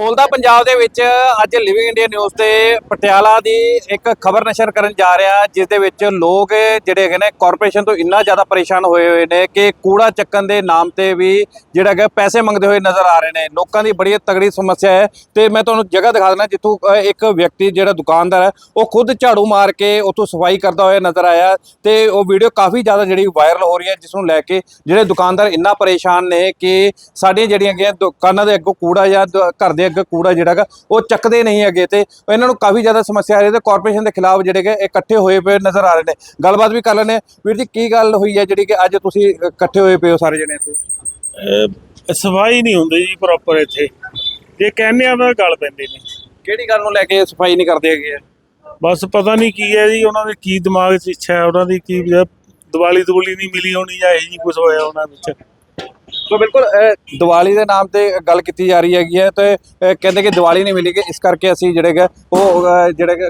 ਬੋਲਦਾ ਪੰਜਾਬ ਦੇ ਵਿੱਚ ਅੱਜ ਲਿਵਿੰਗ ਇੰਡੀਆ ਨਿਊਜ਼ ਤੇ ਪਟਿਆਲਾ ਦੀ ਇੱਕ ਖਬਰ ਨਸ਼ਰ ਕਰਨ ਜਾ ਰਿਹਾ, ਜਿਸ ਦੇ ਵਿੱਚ ਲੋਕ ਜਿਹੜੇ ਹੈਗੇ ਨੇ ਕਾਰਪੋਰੇਸ਼ਨ ਤੋਂ ਇੰਨਾ ਜ਼ਿਆਦਾ ਪਰੇਸ਼ਾਨ ਹੋਏ ਹੋਏ ਨੇ ਕਿ ਕੂੜਾ ਚੱਕਣ ਦੇ ਨਾਮ ਤੇ ਵੀ ਜਿਹੜਾ ਹੈਗਾ ਪੈਸੇ ਮੰਗਦੇ ਹੋਏ ਨਜ਼ਰ ਆ ਰਹੇ ਨੇ। ਲੋਕਾਂ ਦੀ ਬੜੀ ਤਗੜੀ ਸਮੱਸਿਆ ਹੈ ਤੇ ਮੈਂ ਤੁਹਾਨੂੰ ਜਗ੍ਹਾ ਦਿਖਾ ਦਿੰਦਾ ਜਿੱਥੋਂ ਇੱਕ ਵਿਅਕਤੀ ਜਿਹੜਾ ਦੁਕਾਨਦਾਰ ਹੈ, ਉਹ ਖੁਦ ਝਾੜੂ ਮਾਰ ਕੇ ਉੱਥੋਂ ਸਫ਼ਾਈ ਕਰਦਾ ਹੋਇਆ ਨਜ਼ਰ ਆਇਆ ਤੇ ਉਹ ਵੀਡੀਓ ਕਾਫੀ ਜ਼ਿਆਦਾ ਜਿਹੜੀ ਵਾਇਰਲ ਹੋ ਰਹੀ ਹੈ ਜਿਸ ਨੂੰ ਲੈ ਕੇ ਜਿਹੜੇ ਦੁਕਾਨਦਾਰ ਇੰਨਾ ਪਰੇਸ਼ਾਨ ਨੇ ਕਿ ਸਾਡੀਆਂ ਜਿਹੜੀਆਂ ਹੈਗੀਆਂ ਦੁਕਾਨਾਂ ਦੇ ਅੱਗੋਂ ਕੂੜਾ ਜਾਂ ਦ- ਘਰ ਦੇ ਅੱਗੇ ਕੂੜਾ ਜਿਹੜਾ ਹੈਗਾ ਉਹ ਚੱਕਦੇ ਨਹੀਂ ਹੈਗੇ ਤੇ ਇਹਨਾਂ ਨੂੰ ਕਾਫੀ ਜ਼ਿਆਦਾ ਸਮੱਸਿਆ ਆ ਰਹੀ ਤੇ ਕਾਰਪੋਰੇਸ਼ਨ ਦੇ ਖਿਲਾਫ ਜਿਹੜੇ ਹੈਗੇ ਇਕੱਠੇ ਹੋਏ ਪਏ ਨਜ਼ਰ ਆ ਰਹੇ ਨੇ। ਗੱਲਬਾਤ ਵੀ ਕਰ ਲੈਣੇ ਵੀਰ ਜੀ ਕੀ ਗੱਲ ਹੋਈ ਹੈ ਜਿਹੜੀ ਕਿ ਅੱਜ ਤੁਸੀਂ ਇਕੱਠੇ ਹੋਏ ਪਏ ਹੋ ਸਾਰੇ ਜਣੇ ਇੱਥੇ? ਸਫ਼ਾਈ ਨਹੀਂ ਹੁੰਦੀ ਜੀ ਪ੍ਰੋਪਰ ਇੱਥੇ। ਜੇ ਕਹਿੰਦੇ ਆ ਤਾਂ ਗੱਲ ਪੈਂਦੇ ਨੇ ਕਿਹੜੀ ਗੱਲ ਨੂੰ ਲੈ ਕੇ ਸਫ਼ਾਈ ਨਹੀਂ ਕਰਦੇ ਹੈਗੇ? ਬਸ ਪਤਾ ਨਹੀਂ ਕੀ ਹੈ ਜੀ ਉਹਨਾਂ ਦੇ ਕੀ ਦਿਮਾਗ 'ਚ ਇੱਛਾ ਹੈ ਉਹਨਾਂ ਦੀ ਕੀ ਦਿਵਾਲੀ ਦਵਾਲੀ ਨਹੀਂ ਮਿਲੀ ਹੋਣੀ ਜਾਂ ਇਹ ਜੀ ਕੁਝ ਹੋਇਆ ਉਹਨਾਂ ਵਿੱਚ। ਸੋ ਬਿਲਕੁਲ ਦੀਵਾਲੀ ਦੇ ਨਾਮ ਤੇ ਗੱਲ ਕੀਤੀ ਜਾ ਰਹੀ ਹੈਗੀ ਹੈ ਤੇ ਕਹਿੰਦੇ ਕਿ ਦੀਵਾਲੀ ਨਹੀਂ ਮਿਲੀ ਕਿ ਇਸ ਕਰਕੇ ਅਸੀਂ ਜਿਹੜੇ ਹੈਗੇ ਉਹ ਜਿਹੜੇ ਕਿ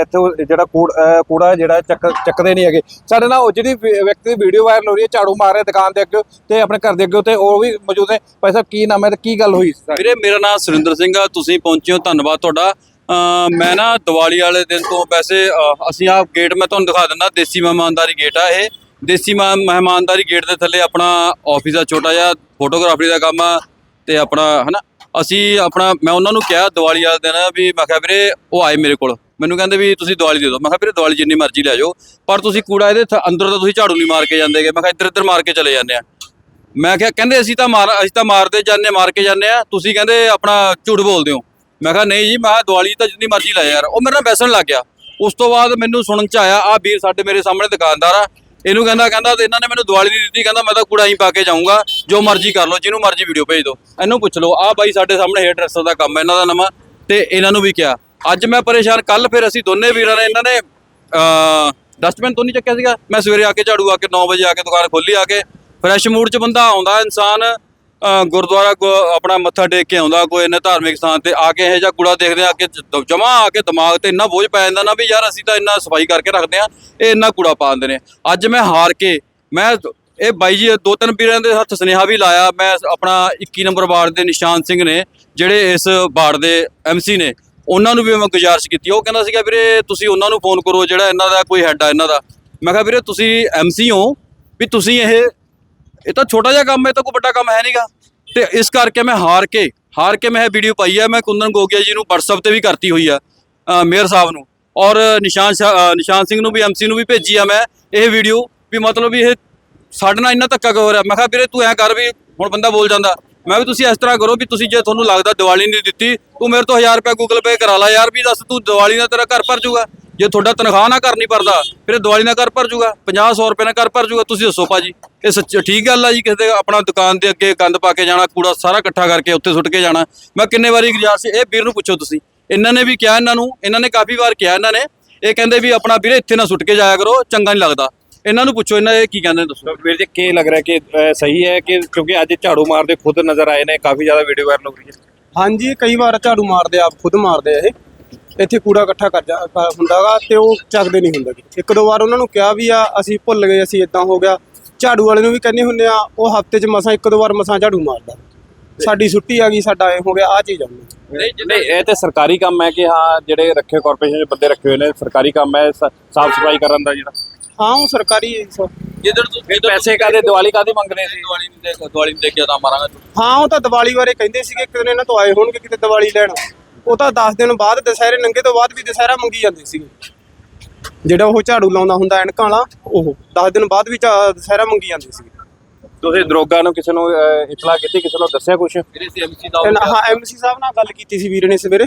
ਇੱਥੋਂ ਜਿਹੜਾ ਕੂੜ- ਕੂੜਾ ਜਿਹੜਾ ਚੱਕ, ਚੱਕਦੇ ਨਹੀਂ ਹੈਗੇ। ਸਾਡੇ ਨਾਲ ਉਹ ਜਿਹੜੀ ਵਿਅਕਤੀ ਦੀ ਵੀਡੀਓ ਵਾਇਰਲ ਹੋ ਰਹੀ ਹੈ, ਝਾੜੂ ਮਾਰ ਰਿਹਾ ਦੁਕਾਨ ਦੇ ਅੱਗੇ ਤੇ ਆਪਣੇ ਘਰ ਦੇ ਅੱਗੇ ਤੇ ਉਹ ਵੀ ਮੌਜੂਦ ਨੇ। ਭਾਈ ਸਾਹਿਬ, ਕੀ ਨਾਮ ਹੈ ਤੇ ਕੀ ਗੱਲ ਹੋਈ? ਵੀਰੇ, ਮੇਰਾ ਨਾਮ ਸੁਰਿੰਦਰ ਸਿੰਘ ਆ, ਤੁਸੀਂ ਪਹੁੰਚੇ ਹੋ, ਧੰਨਵਾਦ ਤੁਹਾਡਾ। ਮੈਂ ਨਾ ਦੀਵਾਲੀ ਵਾਲੇ ਦਿਨ ਤੋਂ ਵੈਸੇ ਅਸੀਂ ਆ ਗੇਟ ਮੈਂ ਤੁਹਾਨੂੰ ਦਿਖਾ ਦਿੰਦਾ, ਦੇਸੀ ਮਹਿਮਾਨਦਾਰੀ ਗੇਟ ਆ ਇਹ। ਦੇਸੀ ਮਹਿ- ਮਹਿਮਾਨਦਾਰੀ ਗੇਟ ਦੇ ਥੱਲੇ ਆਪਣਾ ਆਫਿਸ ਆ, ਛੋਟਾ ਜਿਹਾ ਫੋਟੋਗ੍ਰਾਫੀ ਦਾ ਕੰਮ ਆ ਤੇ ਆਪਣਾ, ਹਨਾ? ਅਸੀਂ ਆਪਣਾ, ਮੈਂ ਉਹਨਾਂ ਨੂੰ ਕਿਹਾ ਦੀਵਾਲੀ ਵਾਲੇ ਦਿਨ ਵੀ, ਮੈਂ ਕਿਹਾ ਵੀਰੇ, ਉਹ ਆਏ ਮੇਰੇ ਕੋਲ। ਮੈਨੂੰ ਕਹਿੰਦੇ ਵੀ ਤੁਸੀਂ ਦੀਵਾਲੀ ਦੇ ਦਿਓ। ਮੈਂ ਕਿਹਾ, ਵੀਰੇ, ਦੀਵਾਲੀ ਜਿੰਨੀ ਮਰਜ਼ੀ ਲੈ ਜਾਓ। ਪਰ ਤੁਸੀਂ ਕੂੜਾ ਇਹਦੇ ਥ- ਅੰਦਰ ਤਾਂ ਤੁਸੀਂ ਝਾੜੂ ਨਹੀਂ ਮਾਰ ਕੇ ਜਾਂਦੇਗੇ ਮੈਂ ਕਿਹਾ ਇੱਧਰ ਇੱਧਰ ਮਾਰ ਕੇ ਚਲੇ ਜਾਂਦੇ ਆ। ਮੈਂ ਕਿਹਾ, ਕਹਿੰਦੇ ਅਸੀਂ ਤਾਂ ਮਾਰ, ਅਸੀਂ ਤਾਂ ਮਾਰਦੇ ਜਾਂਦੇ, ਮਾਰ ਕੇ ਜਾਂਦੇ ਆ। ਤੁਸੀਂ ਕਹਿੰਦੇ ਆਪਣਾ ਝੂਠ ਬੋਲਦੇ ਹੋ। ਮੈਂ ਕਿਹਾ, ਨਹੀਂ ਜੀ, ਮੈਂ ਕਿਹਾ, ਦੀਵਾਲੀ ਤਾਂ ਜਿੰਨੀ ਮਰਜ਼ੀ ਲੈ ਯਾਰ। ਉਹ ਮੇਰੇ ਨਾਲ ਬੈਸਣ ਲੱਗ ਗਿਆ। ਉਸ ਤੋਂ ਬਾਅਦ ਮੈਨੂੰ ਸੁਣਨ ਚ ਆਇਆ ਆ ਵੀਰ ਸਾਡੇ ਮੇਰੇ ਸਾਹਮਣੇ ਦੁਕਾਨਦਾਰ ਆ। ਇਹਨੂੰ ਕਹਿੰਦਾ ਕਹਿੰਦਾ ਤੇ ਇਹਨਾਂ ਨੇ ਮੈਨੂੰ ਦਿਵਾਲੀ ਨਹੀਂ ਦਿੱਤੀ, ਕਹਿੰਦਾ ਮੈਂ ਤਾਂ ਕੂੜਾ ਹੀ ਪਾ ਕੇ ਜਾਊਂਗਾ, ਜੋ ਮਰਜ਼ੀ ਕਰ ਲਓ, ਜਿਹਨੂੰ ਮਰਜ਼ੀ ਵੀਡੀਓ ਭੇਜ ਦਿਓ। ਇਹਨੂੰ ਪੁੱਛ ਲਓ, ਆਹ ਬਾਈ ਸਾਡੇ ਸਾਹਮਣੇ ਹੇਅਰ ਡਰੈਸਰ ਦਾ ਕੰਮ ਹੈ, ਇਹਨਾਂ ਦਾ ਨਵਾਂ, ਤੇ ਇਹਨਾਂ ਨੂੰ ਵੀ ਕਿਹਾ। ਅੱਜ ਮੈਂ ਪਰੇਸ਼ਾਨ, ਕੱਲ ਫਿਰ ਅਸੀਂ ਦੋਨੇ ਵੀਰਾਂ ਨੇ ਇਹਨਾਂ ਨੇ ਡਸਟਬਿਨ ਤੋਂ ਨਹੀਂ ਚੱਕਿਆ ਸੀਗਾ। ਮੈਂ ਸਵੇਰੇ ਆ ਕੇ ਝਾੜੂ ਆ ਕੇ 9 ਵਜੇ ਆ ਕੇ ਦੁਕਾਨ ਖੋਲੀ ਆ ਕੇ ਫਰੈਸ਼ ਮੂਡ 'ਚ ਬੰਦਾ ਆਉਂਦਾ ਇਨਸਾਨ। ਗੁਰਦੁਆਰਾ ਗੁ- ਆਪਣਾ ਮੱਥਾ ਟੇਕ ਕੇ ਆਉਂਦਾ ਕੋਈ ਇਹਨੇ ਧਾਰਮਿਕ ਸਥਾਨ ਤੇ, ਆ ਕੇ ਇਹ ਜਿਹਾ ਕੂੜਾ ਦੇਖਦੇ ਆ ਕਿ ਜਮਾ ਆ ਕੇ ਦਿਮਾਗ ਤੇ ਇੰਨਾ ਬੋਝ ਪੈ ਜਾਂਦਾ ਨਾ ਵੀ ਯਾਰ ਅਸੀਂ ਤਾਂ ਇੰਨਾ ਸਫ਼ਾਈ ਕਰਕੇ ਰੱਖਦੇ ਆ, ਇਹ ਇੰਨਾ ਕੂੜਾ ਪਾ ਦਿੰਦੇ ਨੇ। ਅੱਜ ਮੈਂ ਹਾਰ ਕੇ, ਮੈਂ ਇਹ ਬਾਈ ਜੀ ਦੋ ਤਿੰਨ ਵੀਰਾਂ ਦੇ ਹੱਥ ਸੁਨੇਹਾ ਵੀ ਲਾਇਆ, ਮੈਂ ਆਪਣਾ 21 ਨੰਬਰ ਵਾਰਡ ਦੇ ਨਿਸ਼ਾਨ ਸਿੰਘ ਨੇ, ਜਿਹੜੇ ਇਸ ਵਾਰਡ ਦੇ ਐਮਸੀ ਨੇ, ਉਹਨਾਂ ਨੂੰ ਵੀ ਮੈਂ ਗੁਜ਼ਾਰਿਸ਼ ਕੀਤੀ। ਉਹ ਕਹਿੰਦਾ ਸੀਗਾ, ਵੀਰੇ ਤੁਸੀਂ ਉਹਨਾਂ ਨੂੰ ਫੋਨ ਕਰੋ, ਜਿਹੜਾ ਇਹਨਾਂ ਦਾ ਕੋਈ ਹੈੱਡ ਆ, ਇਹਨਾਂ ਦਾ। ਮੈਂ ਕਿਹਾ, ਵੀਰੇ ਤੁਸੀਂ ਐਮਸੀ ਹੋ, ਵੀ ਤੁਸੀਂ ਇਹ ਇਹ ਤਾਂ ਛੋਟਾ ਜਿਹਾ ਕੰਮ ਹੈ, ਇਹ ਤਾਂ ਕੋਈ ਵੱਡਾ ਕੰਮ ਹੈ ਨਹੀਂਗਾ। ਤੇ ਇਸ ਕਰਕੇ ਮੈਂ ਹਾਰ ਕੇ ਹਾਰ ਕੇ ਮੈਂ ਇਹ ਵੀਡੀਓ ਪਾਈ ਹੈ। ਮੈਂ ਕੁੰਦਨ ਗੋਗਿਆ ਜੀ ਨੂੰ WhatsApp ਤੇ ਵੀ ਕਰਤੀ ਹੋਈ ਆ ਮੇਅਰ ਸਾਹਿਬ ਨੂੰ। ਔਰ ਨਿਸ਼ਾਨ ਸ਼ਾ- ਨਿਸ਼ਾਨ ਸਿੰਘ ਨੂੰ ਵੀ ਐਮਸੀ ਨੂੰ ਵੀ ਭੇਜੀ ਆ ਮੈਂ ਇਹ ਵੀਡੀਓ ਵੀ ਮਤਲਬ ਵੀ ਇਹ ਸਾਡੇ ਨਾਲ ਇੰਨਾ ਧੱਕਾ ਕਿਉਂ ਹੋ ਰਿਹਾ? ਮੈਂ ਕਿਹਾ, ਵੀਰੇ ਤੂੰ ਐਂ ਕਰ ਵੀ ਹੁਣ ਬੰਦਾ ਬੋਲ ਜਾਂਦਾ। ਮੈਂ ਵੀ ਤੁਸੀਂ ਇਸ ਤਰ੍ਹਾਂ ਕਰੋ ਵੀ ਤੁਸੀਂ ਜੇ ਤੁਹਾਨੂੰ ਲੱਗਦਾ ਦੀਵਾਲੀ ਨਹੀਂ ਦਿੱਤੀ, ਤੂੰ ਮੇਰੇ ਤੋਂ 1000 ਰੁਪਏ ਗੂਗਲ ਪੇ ਕਰਾ ਲਾ। ਯਾਰ ਵੀ ਦੱਸ, ਤੂੰ ਦੀਵਾਲੀ ਦਾ ਤੇਰਾ ਘਰ ਭਰ ਜਾਊਗਾ ਜੇ ਤੁਹਾਡਾ ਤਨਖਾਹ ਨਾ ਘਰ ਨਹੀਂ ਭਰਦਾ, ਫਿਰ ਦੀਵਾਲੀ ਦਾ ਘਰ ਭਰ ਜਾਊਗਾ 50 100 ਰੁਪਏ ਨਾਲ ਘਰ ਭਰ ਜਾਊਗਾ ਤੁਸੀਂ ਦੱਸੋ ਭਾਜੀ। ਇਹ ਸੱਚ ਠੀਕ ਗੱਲ ਆ ਜੀ ਕਿਸੇ ਦੇ ਆਪਣਾ ਦੁਕਾਨ ਦੇ ਅੱਗੇ ਗੰਦ ਪਾ ਕੇ ਜਾਣਾ ਕੂੜਾ ਸਾਰਾ ਇਕੱਠਾ ਕਰਕੇ ਉੱਥੇ ਸੁੱਟ ਕੇ ਜਾਣਾ। ਮੈਂ ਕਿੰਨੇ ਵਾਰੀ ਗੁਜ਼ਾਰਿਸ਼ ਸੀ ਇਹ ਵੀਰ ਨੂੰ ਪੁੱਛੋ ਤੁਸੀਂ। ਇਹਨਾਂ ਨੇ ਵੀ ਕਿਹਾ ਇਹਨਾਂ ਨੂੰ ਇਹਨਾਂ ਨੇ ਕਾਫੀ ਵਾਰ ਕਿਹਾ ਇਹਨਾਂ ਨੇ ਇਹ ਕਹਿੰਦੇ ਵੀ ਆਪਣਾ ਵੀਰੇ ਇੱਥੇ ਨਾ ਸੁੱਟ ਕੇ ਜਾਇਆ ਕਰੋ ਚੰਗਾ ਨਹੀਂ ਲੱਗਦਾ। ਇਹਨਾਂ ਨੂੰ ਪੁੱਛੋ ਇਹਨਾਂ ਇਹ ਕੀ ਕਹਿੰਦੇ ਨੇ ਦੱਸੋ। ਵੀਰ ਜੀ ਕੀ ਲੱਗ ਰਿਹਾ ਕਿ ਅਹ, ਸਹੀ ਹੈ ਕਿ ਕਿਉਂਕਿ ਅੱਜ ਝਾੜੂ ਮਾਰਦੇ ਖੁਦ ਨਜ਼ਰ ਆਏ ਨੇ ਕਾਫੀ ਜ਼ਿਆਦਾ ਵੀਡੀਓ ਵਾਇਰਲ ਹੋ ਰਹੀ ਹੈ। ਹਾਂਜੀ ਕਈ ਵਾਰ ਝਾੜੂ ਮਾਰਦੇ ਆ, ਆਪ ਖੁਦ ਮਾਰਦੇ ਆ ਇਹ। ਇੱਥੇ ਕੂੜਾ ਇਕੱਠਾ ਕਰ ਜਾ ਕ- ਹੁੰਦਾਗਾ ਤੇ ਉਹ ਚੱਕਦੇ ਨਹੀਂ ਹੁੰਦੇ। ਗੇ। ਇੱਕ ਦੋ ਵਾਰ ਉਹਨਾਂ ਨੂੰ ਕਿਹਾ ਵੀ ਆ ਅਸੀਂ ਭੁੱਲ ਗਏ ਅਸੀਂ ਇਦਾਂ ਹੋ ਗਿਆ। ਝਾੜੂ ਵਾਲੇ ਨੂੰ ਵੀ ਕਹਿੰਦੇ ਹੁੰਦੇ ਆ ਉਹ ਹਫ਼ਤੇ 'ਚ ਮਸਾਂ ਇੱਕ ਦੋ ਵਾਰ ਮਸਾਂ ਝਾੜੂ ਮਾਰਦਾ। ਸਾਡੀ ਛੁੱਟੀ ਆ ਗਈ ਸਾਡਾ ਐ ਹੋ ਗਿਆ ਆ ਚੀਜ਼ ਆ ਨਹੀਂ ਨਹੀਂ ਇਹ ਤੇ ਸਰਕਾਰੀ ਕੰਮ ਹੈ ਕਿ ਹਾਂ ਜਿਹੜੇ ਰੱਖੇ ਕਾਰਪੋਰੇਸ਼ਨ ਦੇ ਬੰਦੇ ਰੱਖੇ ਹੋਏ ਨੇ ਸਰਕਾਰੀ ਕੰਮ ਹੈ ਸਾਫ਼ ਸਫ਼ਾਈ ਕਰਨ ਦਾ ਜਿਹੜਾ। ਹਾਂ ਉਹ ਸਰਕਾਰੀ। ਜਿੱਧਰ ਤੂੰ ਫਿਰ ਪੈਸੇ ਕਾਦੇ ਦੀਵਾਲੀ ਕਾਦੇ ਮੰਗਦੇ ਸੀ? ਦੀਵਾਲੀ ਨਹੀਂ ਦੇ ਦੀਵਾਲੀ ਨਹੀਂ ਦੇ ਕੇ ਤਾਂ ਮਾਰਾਂਗਾ ਹਾਂ ਉਹ ਤਾਂ ਦੀਵਾਲੀ ਬਾਰੇ ਕਹਿੰਦੇ ਸੀਗੇ ਦਿਨ ਇਹਨਾਂ ਤੋਂ ਆਏ ਹੋਣਗੇ ਕਿਤੇ ਦੀਵਾਲੀ ਲੈਣ। ਉਹ ਤਾਂ 10 ਦਿਨ ਬਾਅਦ ਦੁਸਹਿਰੇ ਨੰਗੇ ਤੋਂ ਬਾਅਦ ਵੀ ਦੁਸਹਿਰਾ ਮੰਗੀ ਜਾਂਦੇ ਸੀਗੇ। ਜਿਹੜਾ ਉਹ ਝਾੜੂ ਲਾਉਂਦਾ ਹੁੰਦਾ ਐਨਕਾਂ ਵਾਲਾ ਉਹ 10 ਦਿਨ ਬਾਅਦ ਵੀ ਦੁਸਹਿਰਾ ਮੰਗੀ ਜਾਂਦੇ ਸੀਗੇ ਤੁਸੀਂ ਦਰੋਗਾ ਨੂੰ ਕਿਸੇ ਨੂੰ ਅਹ, ਇਤਲਾਹ ਕੀਤੀ ਕਿਸੇ ਨੂੰ ਦੱਸਿਆ ਕੁਝ ਸੀ ਹਾਂ ਐਮਸੀ ਸਾਹਿਬ ਨਾਲ ਗੱਲ ਕੀਤੀ ਸੀ ਵੀਰ ਨੇ ਸਵੇਰੇ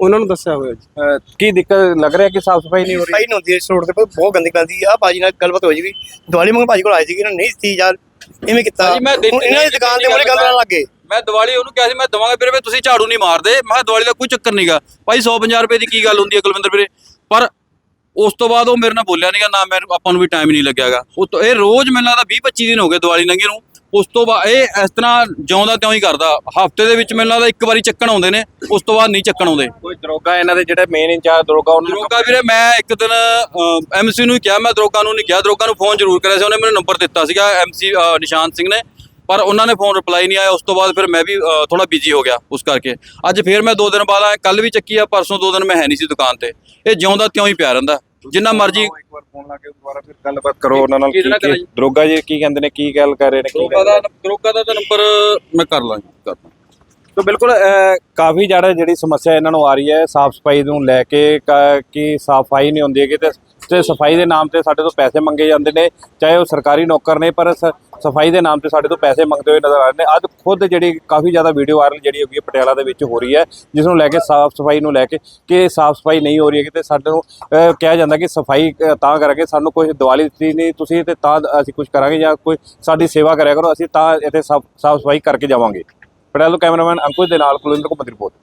ਉਹਨਾਂ ਨੂੰ ਦੱਸਿਆ ਹੋਇਆ ਜੀ। ਕੀ ਦਿੱਕਤ ਲੱਗ ਰਿਹਾ ਕਿ ਸਾਫ਼ ਸਫ਼ਾਈ ਨਹੀਂ ਹੋ ਰਹੀ? ਸਫ਼ਾਈ ਨਹੀਂ ਹੁੰਦੀ ਇਸ ਰੋਡ ਤੇ ਬਹੁਤ ਗੰਦੀ ਗੰਦੀ ਆ। ਭਾਜੀ ਨਾਲ ਗੱਲਬਾਤ ਹੋਈ ਜੀ ਦਿਵਾਲੀ ਮੰਗ ਭਾਜੀ ਕੋਲ ਆਏ ਸੀਗੇ ਇਹਨਾਂ ਨੇ ਨਹੀਂ ਦਿੱਤੀ ਯਾਰ ਇਵੇਂ ਕੀਤਾ। ਭਾਜੀ ਮੈਂ ਇਹਨਾਂ ਦੀ ਦੁਕਾਨ ਤੇ ਮੋਰੇ ਗੰਦ ਨਾਲ ਲੱਗੇ। ਮੈਂ ਦੀਵਾਲੀ ਉਹਨੂੰ ਕਿਹਾ ਸੀ ਮੈਂ ਦਵਾਂਗਾ ਵੀਰੇ ਵੀ ਤੁਸੀਂ ਝਾੜੂ ਨਹੀਂ ਮਾਰਦੇ। ਮੈਂ ਕਿਹਾ ਦੀਵਾਲੀ ਦਾ ਕੋਈ ਚੱਕਰ ਨਹੀਂਗਾ ਭਾਈ 150 ਰੁਪਏ ਦੀ ਕੀ ਗੱਲ ਹੁੰਦੀ ਹੈ ਕੁਲਵਿੰਦਰ ਵੀਰੇ? ਪਰ ਉਸ ਤੋਂ ਬਾਅਦ ਉਹ ਮੇਰੇ ਨਾਲ ਬੋਲਿਆ ਨਹੀਂਗਾ ਨਾ ਮੈਨੂੰ ਆਪਾਂ ਨੂੰ ਵੀ ਟਾਈਮ ਨਹੀਂ ਲੱਗਿਆਗਾ। ਉਹ ਤੋਂ ਇਹ ਰੋਜ਼ ਮੈਨੂੰ ਲੱਗਦਾ 20 25 ਦਿਨ ਹੋ ਗਏ ਦੀਵਾਲੀ ਲੰਘੇ ਨੂੰ। ਉਸ ਤੋਂ ਬਾਅਦ ਇਹ ਇਸ ਤਰ੍ਹਾਂ ਜਿਉਂਦਾ ਤਿਉਂ ਹੀ ਕਰਦਾ। ਹਫ਼ਤੇ ਦੇ ਵਿੱਚ ਮੈਨੂੰ ਲੱਗਦਾ ਇੱਕ ਵਾਰੀ ਚੱਕਣ ਆਉਂਦੇ ਨੇ ਉਸ ਤੋਂ ਬਾਅਦ ਨਹੀਂ ਚੱਕਣ ਆਉਂਦੇ। ਕੋਈ ਦਰੋਗਾ ਇਹਨਾਂ ਦੇ ਜਿਹੜੇ ਮੇਨ ਇੰਚਾਰਜ ਦਰੋਗਾ ਉਹਨਾਂ ਨੂੰ ਦਰੋਗਾ ਵੀਰੇ ਮੈਂ ਇੱਕ ਦਿਨ ਐਮਸੀ ਨੂੰ ਹੀ ਕਿਹਾ ਮੈਂ ਦਰੋਗਾ ਨੂੰ ਨਹੀਂ ਕਿਹਾ। ਦਰੋਗਾ ਨੂੰ ਫੋਨ ਜ਼ਰੂਰ ਕਰਿਆ ਸੀ ਉਹਨੇ ਮੈਨੂੰ ਨੰਬਰ ਦਿੱਤਾ ਸੀਗਾ ਐਮਸੀ ਨਿਸ਼ਾਨ ਸਿੰਘ ਨੇ। ਪਰ ਉਹਨਾਂ ਨੇ ਫੋਨ ਰਿਪਲਾਈ ਨਹੀਂ ਆਇਆ ਉਸ ਤੋਂ ਬਾਅਦ ਫਿਰ ਮੈਂ ਵੀ ਥੋੜਾ ਬਿਜ਼ੀ ਹੋ ਗਿਆ ਉਸ ਕਰਕੇ। ਅੱਜ ਫਿਰ ਮੈਂ 2 ਦਿਨ ਬਾਅਦ ਆਇਆ ਕੱਲ ਵੀ ਚੱਕੀ ਆ ਪਰਸੋਂ 2 ਦਿਨ ਮੈਂ ਹੈ ਨਹੀਂ ਸੀ ਦੁਕਾਨ ਤੇ। ਇਹ ਜਿਉਂਦਾ ਤਿਉਂ ਹੀ ਪਿਆ ਰਹਿੰਦਾ। ਜਿੰਨਾ ਮਰਜ਼ੀ ਇੱਕ ਵਾਰ ਫੋਨ ਲਾ ਕੇ ਦੁਬਾਰਾ ਫਿਰ ਗੱਲਬਾਤ ਕਰੋ ਉਹਨਾਂ ਨਾਲ ਕੀ? ਦਰੋਗਾ ਜੀ ਕੀ ਕਹਿੰਦੇ ਨੇ ਕੀ ਗੱਲ ਕਰ ਰਹੇ ਨੇ ਕੀ ਗਰੋਕਾ ਦਾ ਦਾ ਤਾਂ ਨੰਬਰ ਮੈਂ ਕਰ ਲਾਂਗਾ ਕਰ ਲਾਂ। ਤੋ ਬਿਲਕੁਲ ਕਾਫੀ ਜ਼ਿਆਦਾ ਜਿਹੜੀ ਸਮੱਸਿਆ ਇਹਨਾਂ ਨੂੰ ਆ ਰਹੀ ਹੈ ਸਾਫ਼ ਸਫ਼ਾਈ ਨੂੰ ਲੈ ਕੇ ਕ- ਸਫ਼ਾਈ ਨਹੀਂ ਹੁੰਦੀ ਹੈਗੀ ਤੇ ਤੇ ਸਫ਼ਾਈ ਦੇ ਨਾਮ ਤੇ ਸਾਡੇ ਤੋਂ ਪੈਸੇ ਮੰਗੇ ਜਾਂਦੇ ਨੇ ਚਾਹੇ ਉਹ ਸਰਕਾਰੀ ਨੌਕਰ ਨੇ ਪਰ ਸਫ਼ਾਈ ਦੇ ਨਾਮ ਤੇ ਸਾਡੇ ਤੋਂ ਪੈਸੇ ਮੰਗਦੇ ਹੋਏ ਨਜ਼ਰ ਆ ਰਹੇ ਨੇ। ਅੱਜ ਖੁਦ ਜਿਹੜੀ ਕਾਫੀ ਜ਼ਿਆਦਾ ਵੀਡੀਓ ਵਾਇਰਲ ਜਿਹੜੀ ਹੋ ਗਈ ਹੈ ਪਟਿਆਲਾ ਦੇ ਵਿੱਚ ਹੋ ਰਹੀ ਹੈ, ਜਿਸ ਨੂੰ ਲੈ ਕੇ ਸਾਫ਼ ਸਫ਼ਾਈ ਨੂੰ ਲੈ ਕੇ ਕਿ ਸਾਫ਼ ਸਫ਼ਾਈ ਨਹੀਂ ਹੋ ਰਹੀ ਹੈ ਤੇ ਸਾਡੇ ਨੂੰ ਕਿਹਾ ਜਾਂਦਾ ਕਿ ਸਫ਼ਾਈ ਤਾਂ ਕਰਾਂਗੇ ਸਾਨੂੰ ਕੋਈ ਦੀਵਾਲੀ ਦਿੱਤੀ ਨਹੀਂ, ਤੁਸੀਂ ਤੇ ਤਾਂ ਅਸੀਂ ਕੁਝ ਕਰਾਂਗੇ ਜਾਂ ਕੋਈ ਸਾਡੀ ਸੇਵਾ ਕਰਿਆ ਕਰੋ, ਅਸੀਂ ਤਾਂ ਇੱਥੇ ਸਾਫ਼ ਸਾਫ਼ ਸਫ਼ਾਈ ਕਰਕੇ ਜਾਵਾਂਗੇ। ਪਟਿਆਲਾ ਤੋਂ ਕੈਮਰਾਮੈਨ ਅੰਕੁਸ਼ ਦੇ ਨਾਲ ਕੁਲਿੰਦਰ ਕੁਮਾਰ ਦੀ ਰਿਪੋਰਟ।